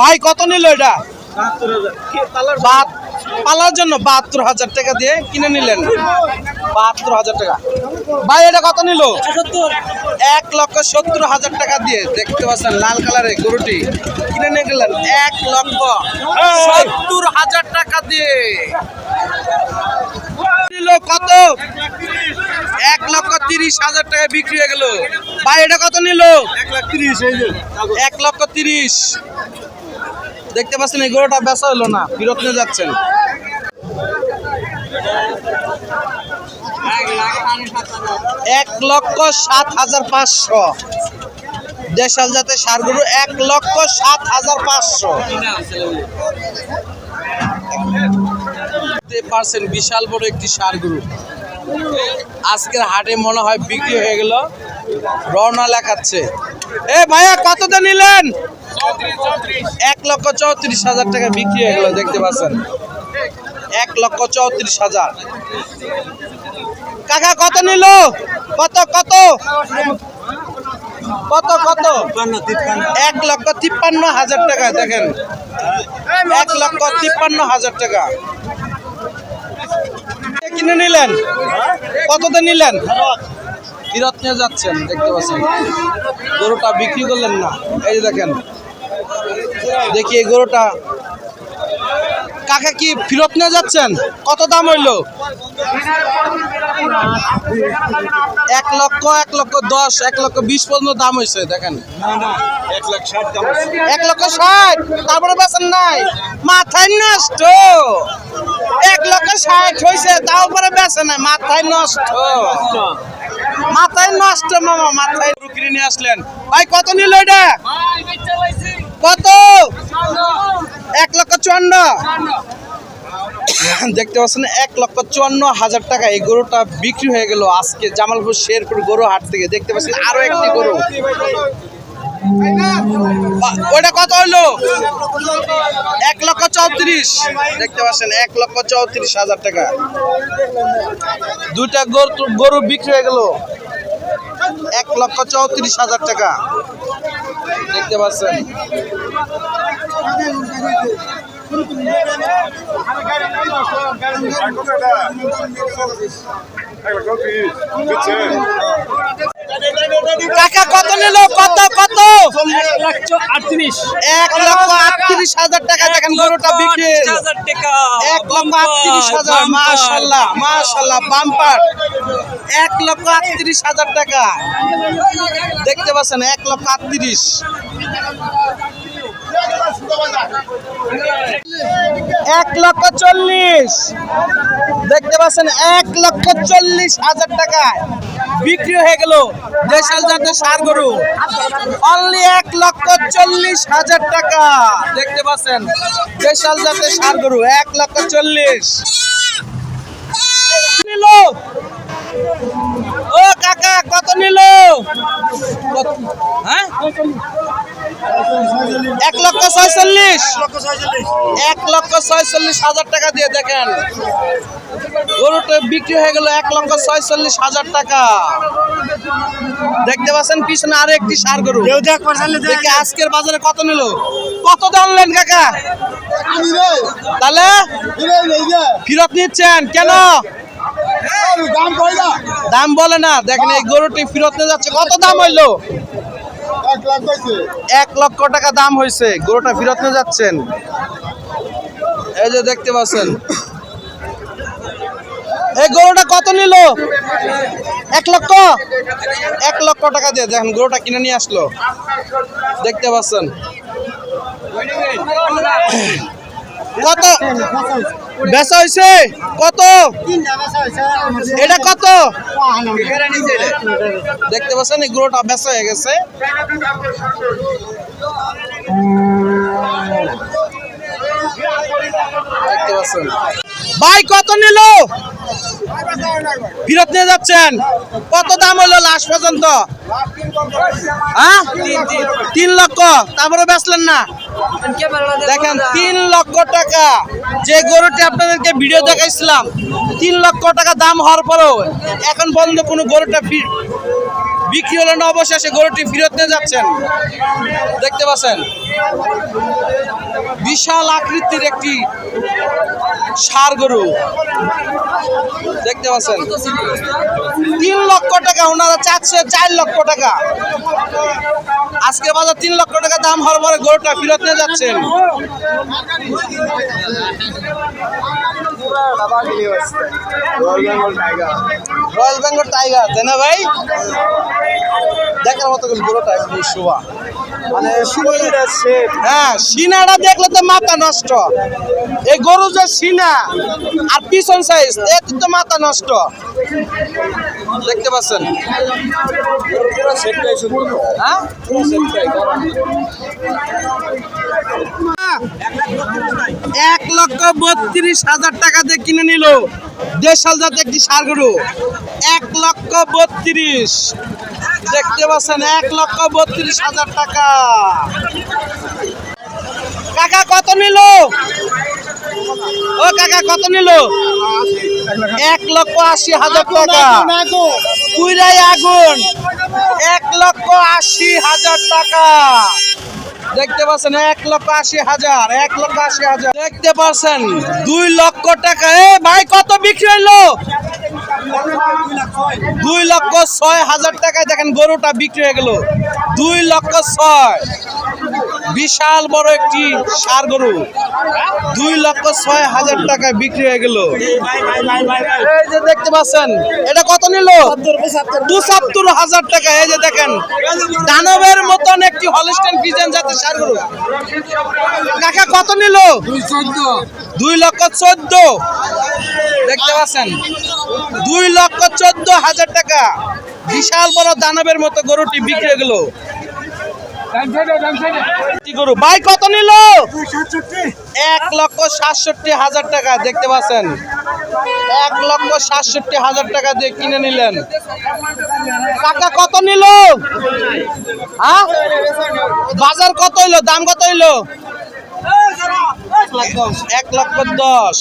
ভাই, কত নিল এটা? পালার জন্য বাহাত্তর হাজার টাকা দিয়ে কিনে নিলেন। বাহাত্তর হাজার টাকা। ভাই, এটা কত নিল? এক লক্ষ সত্তর হাজার টাকা দিয়ে। দেখতে পাচ্ছেন লাল কালারের গরুটি। কিনে নিয়ে গেলেন এক লক্ষ সত্তর হাজার টাকা দিয়ে। কত? এক লক্ষ তিরিশ হাজার টাকা বিক্রি হয়ে গেল। ভাই, এটা কত নিল? এক লক্ষ তিরিশ। দেখতে পাচ্ছেন গরুটা বেচা হলো না ফিরত নিয়ে যাচ্ছেন। এক লক্ষ সাত হাজার পাঁচশো। দেশাল জাতের সার গরু, এক লক্ষ সাত হাজার পাঁচশো। দেখতে পারছেন বিশাল বড় একটি সার গরু। আজকের হাটে মনে হয় বিক্রি হয়ে গেল। রওনা লেখাচ্ছে। এ ভাইয়া, কতটা নিলেন? এক লক্ষ চৌত্রিশ হাজার টাকা বিক্রি হয়ে গেল, দেখতে পাচ্ছেন। এক লক্ষ চৌত্রিশ হাজার। কাকা, কত নিল? কত কত? কত কত? এক লক্ষ তিপ্পান্ন হাজার টাকা, দেখেন। এক লক্ষ তিপ্পান্ন হাজার টাকা। কিনে নিলেন? কততে নিলেন? ফিরত নিয়ে যাচ্ছেন, দেখতে পাচ্ছেন। গরুটা বিক্রি করলেন না। এই যে দেখেন, দেখি এই গরুটা কাকা কি ফিরত নিয়ে যাচ্ছেন? কত দাম হইল? এক লক্ষ এক লক্ষ দশ, এক লক্ষ বিশ পর্যন্ত দাম হয়েছে, দেখেন। এক লক্ষ ষাট, তারপরে বেছেন নাই। মাথায় নষ্ট। এক লক্ষ ষাট হয়েছে, তাও পরে বেছে নাই। মাথায় নষ্ট। মাথায় নষ্ট, মামা, মাথায়। বিক্রি নিয়ে আসলেন। ভাই, কত নিল এটা? কত? এক লক্ষ চুয়ান্ন। দেখতে পাচ্ছেন, এক লক্ষ চুয়ান্ন হাজার টাকা এই গরুটা বিক্রি হয়ে গেল আজকে জামালপুর শেরপুর গরু হাট থেকে। দেখতে পাচ্ছেন, আরও একটি গরু। ওইটা কত হলো এক লক্ষ চৌত্রিশ। দেখতে পাচ্ছেন, এক লক্ষ চৌত্রিশ হাজার টাকা। দুইটা গরু গরু বিক্রি হয়ে গেল। এক লক্ষ চৌত্রিশ হাজার টাকা। দেখতে পাচ্ছেন। কাকা কত নিল? কত কত? এক লক্ষ আটত্রিশ হাজার টাকা দেখেন গরুটা বিক্রি এক লক্ষ আটত্রিশ হাজার মাশাল্লাহ মাশাল্লাহ বাম্পার। এক লক্ষ আটত্রিশ হাজার টাকা। দেখতে পাচ্ছেন এক লক্ষ আটত্রিশ। এক লক্ষ চল্লিশ। দেখতে পাচ্ছেন এক লক্ষ চল্লিশ হাজার টাকায়। বিক্রি হয়ে গেল দেশাল জাতের সার গরু। অনলি এক লক্ষ চল্লিশ হাজার টাকা। দেখতে পাচ্ছেন, দেশাল জাতের সার গরু, এক লক্ষ চল্লিশ। ও কাকা কত নিল? হ্যাঁ? এক লক্ষ ছয়চল্লিশ। এক লক্ষ ছয়চল্লিশ হাজার টাকা দিয়ে দেখেন। গরুটা বিক্রি হয়ে গেল এক লক্ষ ছয়চল্লিশ হাজার টাকা। দেখতে পাচ্ছেন পিছনে আরও একটি সার গরু। দেখি আজকের বাজারে কত নিল? কত দামলেন কাকা? তাহলে? ফিরত নিচ্ছেন কেন? দাম বলে না দেখেন এই গরুটি ফিরত নিয়ে যাচ্ছে। কত দাম হইল? এক লক্ষ টাকা দাম হয়েছে গরুটা ফেরত নিয়ে যাচ্ছেন। এই যে দেখতে পাচ্ছেন। এই গরুটা কত নিল? এক লক্ষ? এক লক্ষ টাকা দিয়ে দেখেন গরুটা কিনে নিয়ে আসলো। দেখতে পাচ্ছেন। কত? বেচা হয়েছে? কত? এটা কত? দেখতে পাচ্ছেন এই গরুটা বেচা হয়ে গেছে। দেখতে পাচ্ছেন। ভাই কত নিল? ফিরত নিয়ে যাচ্ছেন? কত দাম হলো লাস্ট পর্যন্ত? হ্যাঁ? তিন লক্ষ। তারপরে বেচলেন না। দেখেন, তিন লক্ষ টাকা। যে গরুটি আপনাদেরকে ভিডিও দেখাইছিলাম, তিন লক্ষ টাকা দাম হওয়ার পরেও এখন পর্যন্ত কোনো গরুটা বিক্রি হলো না, অবশেষে গরুটি ফেরত নিয়ে যাচ্ছেন। দেখতে পাচ্ছেন? বিশাল আকৃতির একটি সার গরু। দেখতে পাচ্ছেন? তিন লক্ষ টাকা, ওনারা চাচ্ছে চার লক্ষ টাকা। আজকে বাজার তিন লক্ষ টাকা দাম হওয়ার পরে গরুটা ফেরত নিয়ে যাচ্ছেন। রয়্যাল বেঙ্গল টাইগার তাই না ভাই? দেখার মতো গরুটা একদম শোভা। হ্যাঁ সিনাটা দেখলে তো মাথা নষ্ট। গরু সিনা, আর পিছন সাইজ এতে তো মাথা নষ্ট। দেখতে পাচ্ছেন? হ্যাঁ? এক লক্ষ বত্রিশ হাজার টাকা দিয়ে কিনে নিল দেশাল জাত একটি সার গরু। এক লক্ষ বত্রিশ। দেখতে পাচ্ছেন, এক লক্ষ বত্রিশ হাজার টাকা। কাকা, কত নিল? ও কাকা, কত নিল? এক লক্ষ আশি হাজার টাকা। আগুন। লক্ষ আশি হাজার টাকা। দেখতে পাচ্ছেন, এক লক্ষ আশি হাজার, এক লক্ষ আশি হাজার। দেখতে পাচ্ছেন, দুই লক্ষ টাকা। এ ভাই, কত বিক্রি হইল? দুই লক্ষ ছয় হাজার টাকায় দেখেন গরুটা বিক্রি হয়ে গেল। দুই লক্ষ ছয়। বিশাল বড় একটি সার গরু। দুই লক্ষ ছয় হাজার টাকায় বিক্রি হয়ে গেল। এই যে দেখতে পাচ্ছেন, এটা কত নিল? পঁচাত্তর হাজার টাকা। এই যে দেখেন, দানবের মতন একটি হলিস্টেন ফিজেন জাতের সার গরু। কাকা, কত নিল? দুই লক্ষ চোদ্দ। দেখতে পাচ্ছেন, দুই লক্ষ চোদ্দ হাজার টাকা। বিশাল বড় দানবের মতো গরুটি বিক্রি হয়ে গেল। কত এক লক্ষ সাতষট্টি হাজার টাকা, দেখতে পাচ্ছেন। এক লক্ষ হাজার টাকা দিয়ে কিনে নিলেন। টাকা কত নিল? হ্যাঁ? বাজার কত হইল? দাম কত হইল? এক লক্ষ দশ।